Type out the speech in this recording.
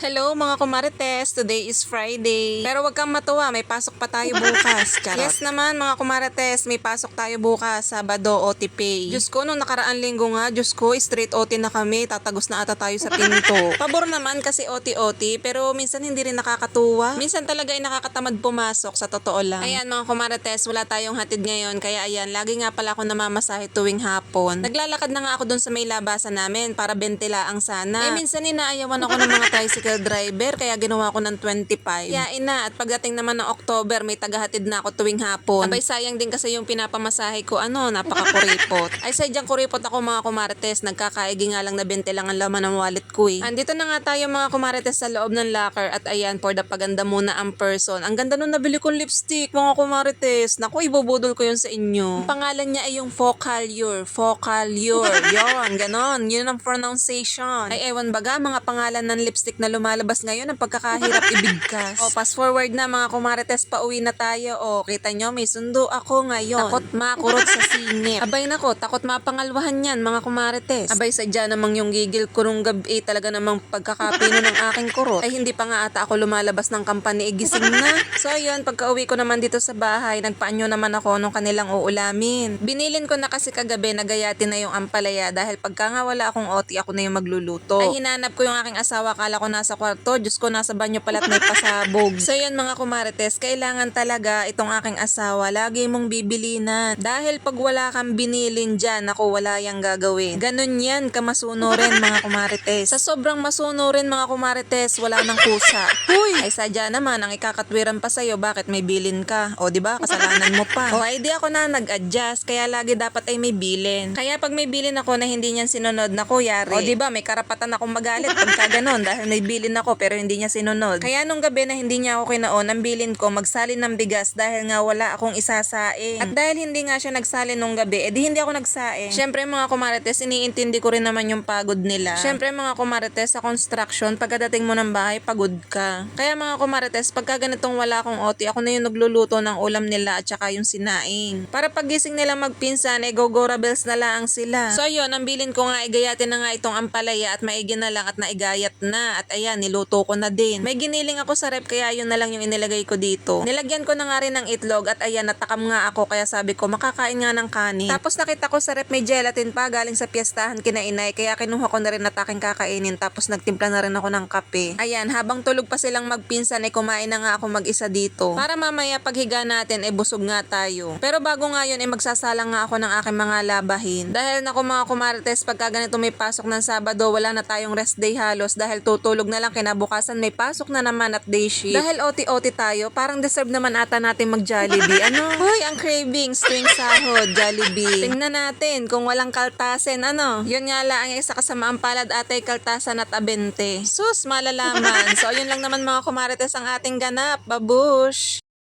Hello mga kumarites, today is Friday. Pero wag kang matuwa, may pasok pa tayo bukas. Charot. Yes naman mga kumarites, may pasok tayo bukas, Sabado OT pay. Diyos ko, nung nakaraan linggo nga, Diyos ko, straight OT na kami, tatagos na ata tayo sa pinto. Pabor naman kasi OT-OT, pero minsan hindi rin nakakatuwa. Minsan talaga ay nakakatamad pumasok, sa totoo lang. Ayan mga kumarites, wala tayong hatid ngayon, kaya ayan, lagi nga pala ako namamasahe tuwing hapon. Naglalakad na nga ako dun sa may labasan namin para bentila ang sana. Eh minsan inaayawan ako ng mga tricycle driver kaya ginawa ko ng 25. Yain na at pagdating naman ng October may tagahatid na ako tuwing hapon. Abay sayang din kasi yung pinapamasahe ko ano napakakuripot. Ay sadyang kuripot ako mga kumarites nagkakaigi nga lang na 20 lang ang laman ng wallet ko eh. Andito na nga tayo mga kumarites sa loob ng locker at ayan for the paganda muna ang person. Ang ganda nung nabili kong lipstick mga kumarites. Naku ibubudol ko yun sa inyo. Ang pangalan niya ay yung Focalure. Focalure. Yun, ganon. Yun ang pronunciation. Ay ewan baga mga pangalan ng lipstick na lumalabas ngayon ang pagkakahirap ibigkas. O, fast forward na mga kumarites, pauwi na tayo. O, kita nyo, may sundo ako ngayon. Takot makurot sa singit. Abay nako, takot mapangalwahan yan mga kumarites. Abay sadya namang yung gigil ko nung gabi talaga namang pagkakapino ng aking kurot. Ay hindi pa nga ata ako lumalabas ng kampanya, eh, gising na. So ayun, pagka uwi ko naman dito sa bahay, nagpaanyo naman ako nung kanilang uulamin. Binilin ko na kasi kagabi, nagayati na yung ampalaya dahil pagka nga wala akong OT, ako na yung magluluto. Ay hinanap ko yung aking asawa, kala ko nasa kwarto, Diyos ko nasa banyo pala't may pasabog. so yun mga kumarites, kailangan talaga itong aking asawa, lagi mong bibilinan. Dahil pag wala kang binilin dyan, ako wala yang gagawin. Ganun yan, kamasuno rin mga kumarites. Sa sobrang masuno rin mga kumarites, wala nang kusa. Huy! Ay sadya naman, ang ikakatwiran pa sa'yo, bakit may bilin ka? O di ba kasalanan mo pa. O ay di ako na nag-adjust, kaya lagi dapat ay may bilin. Kaya pag may bilin ako na hindi niyan sinunod, na yari. O di ba may karapatan akong magalit pagka ganon dahil may bilin ako pero hindi niya sinunod. Kaya nung gabi na hindi niya ako kinaon, ang bilin ko magsalin ng bigas dahil nga wala akong isasaing. At dahil hindi nga siya nagsalin nung gabi, edi hindi ako nagsaing. Syempre mga kumarites, iniintindi ko rin naman yung pagod nila. Syempre mga kumarites, sa construction, pagkadating mo ng bahay, pagod ka. Kaya mga kumarites, pagka ganitong wala akong OT, ako na yung nagluluto ng ulam nila at saka yung sinaing. Para pagising nila magpinsan, eh gogora bells na lang sila. So ayun, ang bilin ko nga, igayatin na nga itong ampalaya at maigi na lang at naigayat na. At ayan, niluto ko na din. May giniling ako sa rep kaya yun na lang yung inilagay ko dito. Nilagyan ko na nga rin ng itlog at ayan, natakam nga ako kaya sabi ko, makakain nga ng kanin. Tapos nakita ko sa rep may gelatin pa galing sa piyestahan kina inay kaya kinuha ko na rin at aking kakainin tapos nagtimpla na rin ako ng kape. Ayan, habang tulog pa silang magpinsan ay kumain na nga ako mag-isa dito. Para mamaya paghiga natin ay busog nga tayo. Pero bago nga yun ay magsasalang nga ako ng aking mga labahin. Dahil naku mga kumarites, pagka ganito may pasok ng Sabado, wala na tayong rest day halos dahil tutulog na lang kinabukasan may pasok na naman at day shift. Dahil OT-OT tayo, parang deserve naman ata natin mag-Jollibee. Ano? Hoy, ang cravings tuwing sahod, Jollibee. Tingnan natin kung walang kaltasen, ano? Yun nga lang ang isa kasamaang palad atay kaltasan at abente. Sus, malalaman. So, yun lang naman mga kumarites ang ating ganap. Babush!